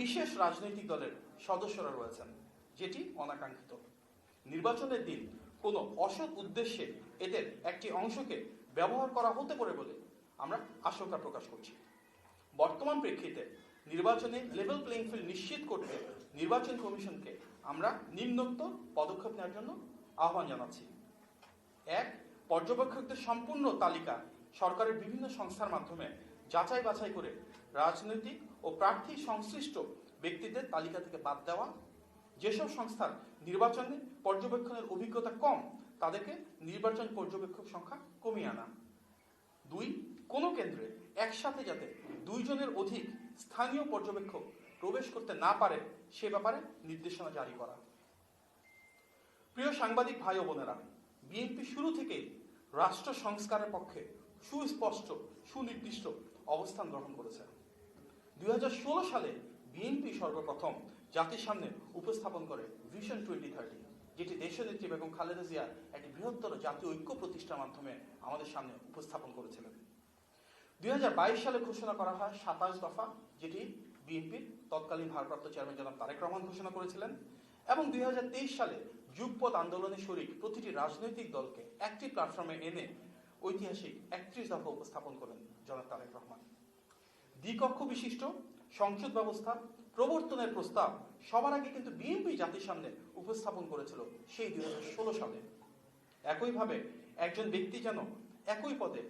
বিশেষ রাজনৈতিক দলের সদস্যরা রয়েছেন, যেটি অনাকাঙ্ক্ষিত। নির্বাচনের দিন কোনো অসৎ উদ্দেশ্যে এদের একটি অংশকে ব্যবহার করা হতে পারে বলে আমরা আশঙ্কা প্রকাশ করছি। বর্তমান প্রেক্ষিতে নির্বাচনে লেভেল প্লেইং ফিল্ড নিশ্চিত করতে নির্বাচন কমিশনকে আমরা নিম্নোক্ত পদক্ষেপ নেওয়ার জন্য আহ্বান জানাচ্ছি। এক, পর্যবেক্ষকদের সম্পূর্ণ তালিকা সরকারের বিভিন্ন সংস্থার মাধ্যমে যাচাই বাছাই করে রাজনৈতিক ও প্রার্থী সংশ্লিষ্ট ব্যক্তিদের তালিকা থেকে বাদ দেওয়া। যেসব সংস্থার নির্বাচনে পর্যবেক্ষণের অভিজ্ঞতা কম, তাদেরকে নির্বাচন পর্যবেক্ষক সংখ্যা কমিয়ে আনা। দুই, কোনো কেন্দ্রে একসাথে যাতে দুইজনের অধিক স্থানীয় পর্যবেক্ষক প্রবেশ করতে না পারে, সে ব্যাপারে নির্দেশনা জারি করা। প্রিয় সাংবাদিক ভাই ও বোনেরা, বিএনপি শুরু থেকেই রাষ্ট্র সংস্কারের পক্ষে সুস্পষ্ট, সুনির্দিষ্ট অবস্থান গ্রহণ করেছে। দুই হাজার ষোলো সালে বিএনপি সর্বপ্রথম জাতির সামনে উপস্থাপন করে ভিশন টোয়েন্টি থার্টি যেটি দেশনেত্রী বেগম খালেদা জিয়া একটি বৃহত্তর জাতীয় ঐক্য প্রতিষ্ঠার মাধ্যমে আমাদের সামনে উপস্থাপন করেছিলেন। দুই হাজার বাইশ সালে ঘোষণা করা হয় সাতাশ দফা, যেটি বিএনপির তৎকালীন ভারপ্রাপ্ত চেয়ারম্যান জনাব তারেক রহমান ঘোষণা করেছিলেন এবং দুই হাজার তেইশ সালে যুগপথ আন্দোলনে শরিক প্রতিটি রাজনৈতিক দলকে একটি প্ল্যাটফর্মে এনে ঐতিহাসিক একত্রিশ দফা উপস্থাপন করেন জনাব তারেক রহমান। দ্বিকক্ষ বিশিষ্ট, সংসদ ব্যবস্থা, প্রবর্তনের প্রস্তাব, সবার আগে কিন্তু বিএনপি জাতির সামনে উপস্থাপন করেছিল সেই দুই হাজার ষোলো সালে। একইভাবে একজন ব্যক্তি যেন একই পদে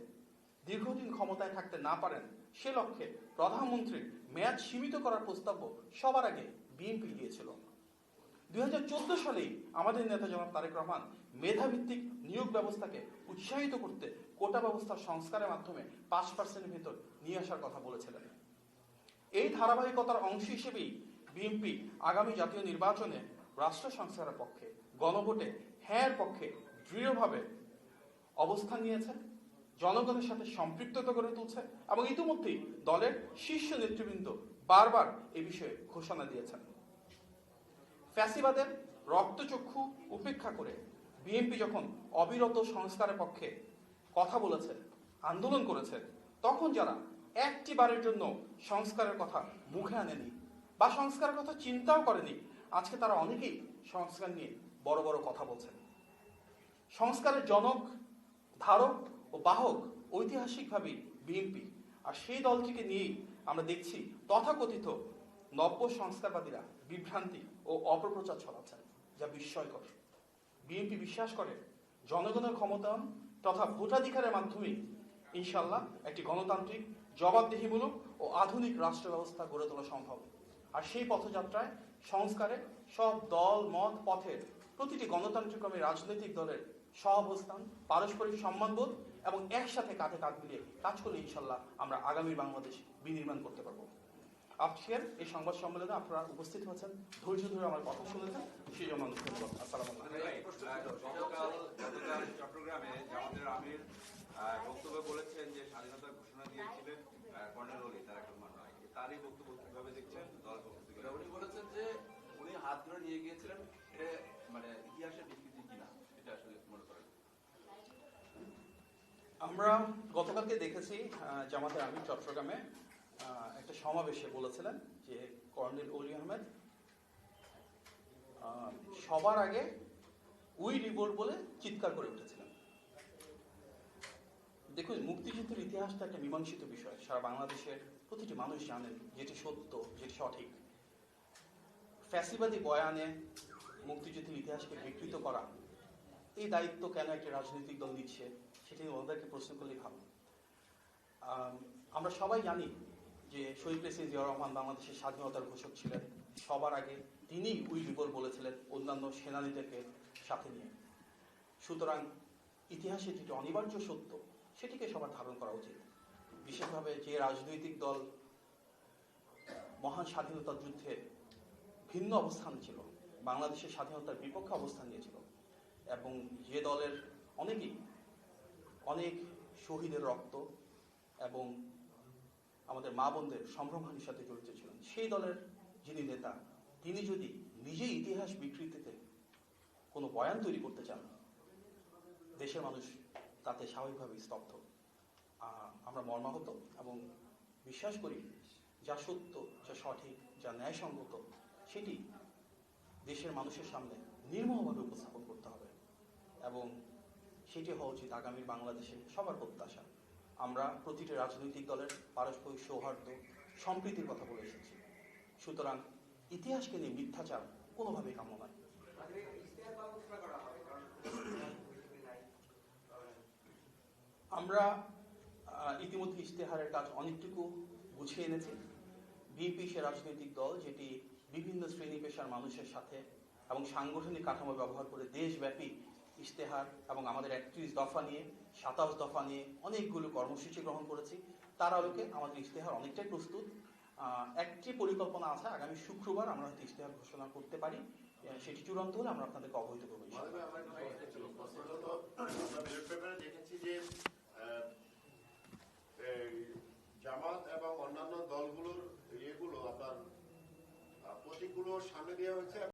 দীর্ঘদিন ক্ষমতায় থাকতে না পারেন, সে লক্ষ্যে প্রধানমন্ত্রীর মেয়াদ সীমিত করার প্রস্তাব সবার আগে বিএনপি দিয়েছিল দুই সালেই আমাদের নেতা জনাব তারেক রহমান মেধাভিত্তিক নিয়োগ ব্যবস্থাকে উৎসাহিত করতে কোটা ব্যবস্থার সংস্কারের মাধ্যমে পাঁচ পার্সেন্টের ভেতর নিয়ে আসার কথা বলেছিলেন। এই ধারাবাহিকতার অংশ হিসেবেই বিএনপি আগামী জাতীয় নির্বাচনে রাষ্ট্র সংস্কারের পক্ষে, গণভোটে হ্যাঁর পক্ষে দৃঢ়ভাবে অবস্থান নিয়েছে, জনগণের সাথে সম্পৃক্ততা গড়ে তুলছে এবং ইতিমধ্যেই দলের শীর্ষ নেতৃবৃন্দ বারবার এ বিষয়ে ঘোষণা দিয়েছেন। ফ্যাসিবাদের রক্তচক্ষু উপেক্ষা করে বিএনপি যখন অবিরত সংস্কারের পক্ষে কথা বলেছে, আন্দোলন করেছে, তখন যারা একটি বারের জন্য সংস্কারের কথা মুখে আনেনি বা সংস্কারের কথা চিন্তাও করেনি, আজকে তারা অনেকেই সংস্কার নিয়ে বড় বড় কথা বলছেন। সংস্কারের জনক, ধারক ও বাহক ঐতিহাসিকভাবেই বিএনপি। আর সেই দলটিকে নিয়েই আমরা দেখছি তথাকথিত নব্য সংস্কারবাদীরা বিভ্রান্তি ও অপপ্রচার ছড়াচ্ছেন যা বিস্ময়কর। বিএনপি বিশ্বাস করে জনগণের ক্ষমতায়ন তথা ভোটাধিকারের মাধ্যমে ইনশাল্লাহ একটি গণতান্ত্রিক জবাবদিহিমূলক ও আধুনিক রাষ্ট্র ব্যবস্থা গড়ে তোলা সম্ভব। আর সেই পথযাত্রায় সংস্কারে সব দল, মত, পথের প্রতিটি গণতান্ত্রিকমী রাজনৈতিক দলের সহাবস্থান, পারস্পরিক সম্মানবোধ এবং একসাথে কাঁধে কাঁধ মিলিয়ে কাজ করলে ইনশাল্লাহ আমরা আগামী বাংলাদেশ বিনির্মাণ করতে পারব। আজকের এই সংবাদ সম্মেলনে আপনারা উপস্থিত হয়েছেন। ধৈর্য ধরে আমার কথা শুনেছেন। সেই জন্য ধন্যবাদ আসসালামু আলাইকুম। গতকাল গতকাল চট্টগ্রামে জামাতের আমির বক্তব্যে বলেছেন যে স্বাধীনতার ঘোষণা দিয়েছিলেন কর্নেল অলি তার এখন নয় তারই বক্তব্য কীভাবে দেখছেন? দল পক্ষ উনি বলেছেন যে উনি হাত ধরে নিয়ে গিয়েছিলেন এটা মানে ইতিহাসের বিকৃতি কিনা এটা আসলে মনে করেন। আমরা গতকালকে দেখেছি আহ, জামাতের আমির চট্টগ্রামে একটা সমাবেশে বলেছিলেন যে কর্নেল অলি আহমেদ সবার আগে উই রিবোর্ড বলে চিৎকার করে উঠেছিলেন। দেখুন মুক্তিযুদ্ধের ইতিহাসটা একটা মীমাংসিত বিষয়। সারা বাংলাদেশের প্রতিটি মানুষ জানেন যেটি সত্য যেটি সঠিক। ফ্যাসিবাদী বয়ানে মুক্তিযুদ্ধের ইতিহাসকে বিকৃত করা এই দায়িত্ব কেন একটি রাজনৈতিক দল দিচ্ছে সেটি ওনাদেরকে প্রশ্ন করলেই ভালো। আম, আমরা সবাই জানি যে শহীদ প্রেসিডেন্ট রহমান বাংলাদেশের স্বাধীনতার ঘোষক ছিলেন, সবার আগে তিনি উই রিবল বলেছিলেন অন্যান্য সেনানীদেরকে সাথে নিয়ে। সুতরাং ইতিহাসে যেটি অনিবার্য সত্য, সেটিকে সবার ধারণ করা উচিত। বিশেষভাবে যে রাজনৈতিক দল মহান স্বাধীনতা যুদ্ধে ভিন্ন অবস্থান ছিল বাংলাদেশের স্বাধীনতার বিপক্ষে অবস্থান নিয়েছিল, এবং যে দলের অনেকেই অনেক শহীদের রক্ত এবং আমাদের মা বোনদের সম্ভ্রমহানির সাথে জড়িত ছিলেন। সেই দলের যিনি নেতা, তিনি যদি নিজেই ইতিহাস বিকৃতিতে কোনো বয়ান তৈরি করতে চান, দেশের মানুষ তাতে স্বাভাবিকভাবেই স্তব্ধ। আমরা মর্মাহত এবং বিশ্বাস করি যা সত্য, যা সঠিক, যা ন্যায়সঙ্গত, সেটি দেশের মানুষের সামনে নির্মমভাবে উপস্থাপন করতে হবে এবং সেটি হওয়া উচিত আগামীর বাংলাদেশে সবার প্রত্যাশা। আমরা প্রতিটি রাজনৈতিক দলের পারস্পরিক সৌহার্দ্য, সম্প্রীতির কথা বলে এসেছি। সুতরাং ইতিহাসকে নিয়ে মিথ্যাচার কোনোভাবেই কাম্য নয়। আমরা ইতিমধ্যে ইশতেহারের কাজ অনেকটুকু গুছিয়ে এনেছি। বিএনপি সে রাজনৈতিক দল যেটি বিভিন্ন শ্রেণি পেশার মানুষের সাথে এবং সাংগঠনিক কাঠামো ব্যবহার করে দেশব্যাপী ইশতেহার এবং আমাদের একত্রিশ দফা নিয়ে সাতাশ দফা নিয়ে অনেকগুলো কর্মসূচি গ্রহণ করেছি। তার আলোকে আমাদের ইশতেহার অনেকটাই প্রস্তুত। একটি পরিকল্পনা আছে, আগামী শুক্রবার আমরা হয়তো ইশতেহার ঘোষণা করতে পারি। সেটি চূড়ান্ত হলে আমরা আপনাদেরকে অবহিত করব